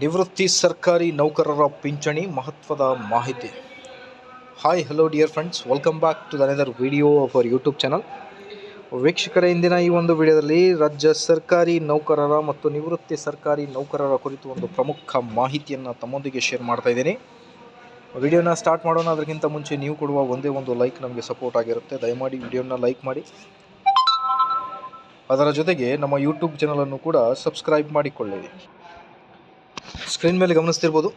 ನಿವೃತ್ತಿ ಸರ್ಕಾರಿ ನೌಕರರ ಪಿಂಚಣಿ ಮಹತ್ವದ ಮಾಹಿತಿ. Hi hello dear friends welcome back to ದನೇದರ್ video of our YouTube channel ವೀಕ್ಷಕರ, ಇಂದಿನ ಈ ಒಂದು ವಿಡಿಯೋದಲ್ಲಿ ರಾಜ್ಯ ಸರ್ಕಾರಿ ನೌಕರರ ಮತ್ತು ನಿವೃತ್ತಿ ಸರ್ಕಾರಿ ನೌಕರರ ಕುರಿತು ಒಂದು ಪ್ರಮುಖ ಮಾಹಿತಿಯನ್ನು ತಮ್ಮೊಂದಿಗೆ ಶೇರ್ ಮಾಡ್ತಾ ಇದ್ದೀನಿ. ವಿಡಿಯೋನ ಸ್ಟಾರ್ಟ್ ಮಾಡೋಣ. ಅದಕ್ಕಿಂತ ಮುಂಚೆ ನೀವು ಕೊಡುವ ಒಂದೇ ಒಂದು ಲೈಕ್ ನಮಗೆ ಸಪೋರ್ಟ್ ಆಗಿರುತ್ತೆ. ದಯಮಾಡಿ ವಿಡಿಯೋನ ಲೈಕ್ ಮಾಡಿ. ಅದರ ಜೊತೆಗೆ ನಮ್ಮ ಯೂಟ್ಯೂಬ್ ಚಾನಲನ್ನು ಕೂಡ ಸಬ್ಸ್ಕ್ರೈಬ್ ಮಾಡಿಕೊಳ್ಳಿ. ಸ್ಕ್ರೀನ್ ಮೇಲೆ ಗಮನಿಸ್ತಿರ್ಬೋದು.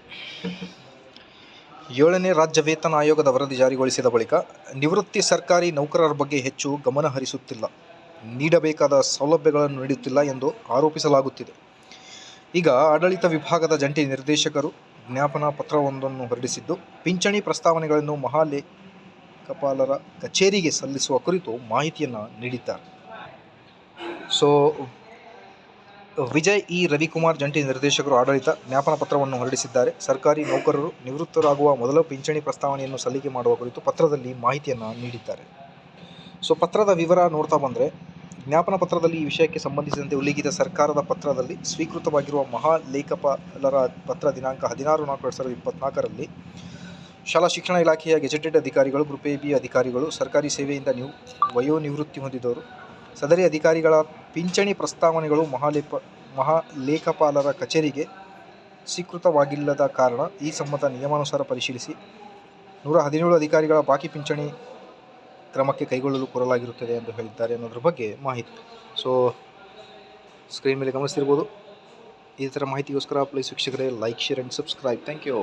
ಏಳನೇ ರಾಜ್ಯ ವೇತನ ಆಯೋಗದ ವರದಿ ಜಾರಿಗೊಳಿಸಿದ ಬಳಿಕ ನಿವೃತ್ತಿ ಸರ್ಕಾರಿ ನೌಕರರ ಬಗ್ಗೆ ಹೆಚ್ಚು ಗಮನ ಹರಿಸುತ್ತಿಲ್ಲ. ನೀಡಬೇಕಾದ ಸೌಲಭ್ಯಗಳನ್ನು ನೀಡುತ್ತಿಲ್ಲ ಎಂದು ಆರೋಪಿಸಲಾಗುತ್ತಿದೆ. ಈಗ ಆಡಳಿತ ವಿಭಾಗದ ಜಂಟಿ ನಿರ್ದೇಶಕರು ಜ್ಞಾಪನಾ ಪತ್ರವೊಂದನ್ನು ಹೊರಡಿಸಿದ್ದು, ಪಿಂಚಣಿ ಪ್ರಸ್ತಾವನೆಗಳನ್ನು ಮಹಾಲೇಖಪಾಲರ ಕಚೇರಿಗೆ ಸಲ್ಲಿಸುವ ಕುರಿತು ಮಾಹಿತಿಯನ್ನು ನೀಡಿದ್ದಾರೆ. So Vijay E. ರವಿಕುಮಾರ್ ಜಂಟಿ ನಿರ್ದೇಶಕರು ಆಡಳಿತ ಜ್ಞಾಪನ ಪತ್ರವನ್ನು ಹೊರಡಿಸಿದ್ದಾರೆ. ಸರ್ಕಾರಿ ನೌಕರರು ನಿವೃತ್ತರಾಗುವ ಮೊದಲ ಪಿಂಚಣಿ ಪ್ರಸ್ತಾವನೆಯನ್ನು ಸಲ್ಲಿಕೆ ಮಾಡುವ ಕುರಿತು ಪತ್ರದಲ್ಲಿ ಮಾಹಿತಿಯನ್ನು ನೀಡಿದ್ದಾರೆ. ಸೊ, ಪತ್ರದ ವಿವರ ನೋಡ್ತಾ ಬಂದರೆ, ಜ್ಞಾಪನ ಪತ್ರದಲ್ಲಿ ಈ ವಿಷಯಕ್ಕೆ ಸಂಬಂಧಿಸಿದಂತೆ ಉಲ್ಲೇಖಿತ ಸರ್ಕಾರದ ಪತ್ರದಲ್ಲಿ ಸ್ವೀಕೃತವಾಗಿರುವ ಮಹಾಲೇಖಪಾಲರ ಪತ್ರ ದಿನಾಂಕ ಹದಿನಾರು ನಾಲ್ಕು ಎರಡು ಸಾವಿರದ ಇಪ್ಪತ್ನಾಲ್ಕರಲ್ಲಿ ಶಾಲಾ ಶಿಕ್ಷಣ ಇಲಾಖೆಯ ಗೆಜೆಟೆಡ್ ಅಧಿಕಾರಿಗಳು, ಗ್ರೂಪ್ ಎ, ಬಿ ಅಧಿಕಾರಿಗಳು, ಸರ್ಕಾರಿ ಸೇವೆಯಿಂದ ನೀವು ವಯೋನಿವೃತ್ತಿ ಹೊಂದಿದವರು ಸದರಿ ಅಧಿಕಾರಿಗಳ ಪಿಂಚಣಿ ಪ್ರಸ್ತಾವನೆಗಳು ಮಹಾಲೇಪ, ಮಹಾಲೇಖಪಾಲರ ಕಚೇರಿಗೆ ಸ್ವೀಕೃತವಾಗಿಲ್ಲದ ಕಾರಣ ಈ ಸಂಬಂಧ ನಿಯಮಾನುಸಾರ ಪರಿಶೀಲಿಸಿ ನೂರ ಹದಿನೇಳು ಅಧಿಕಾರಿಗಳ ಬಾಕಿ ಪಿಂಚಣಿ ಕ್ರಮಕ್ಕೆ ಕೈಗೊಳ್ಳಲು ಕೋರಲಾಗಿರುತ್ತದೆ ಎಂದು ಹೇಳಿದ್ದಾರೆ ಅನ್ನೋದ್ರ ಬಗ್ಗೆ ಮಾಹಿತಿ. ಸೊ ಸ್ಕ್ರೀನ್ ಮೇಲೆ ಗಮನಿಸ್ತಿರ್ಬೋದು. ಈ ಥರ ಮಾಹಿತಿಗೋಸ್ಕರ ಪ್ಲೀಸ್ ವೀಕ್ಷಕರೇ like share and subscribe thank you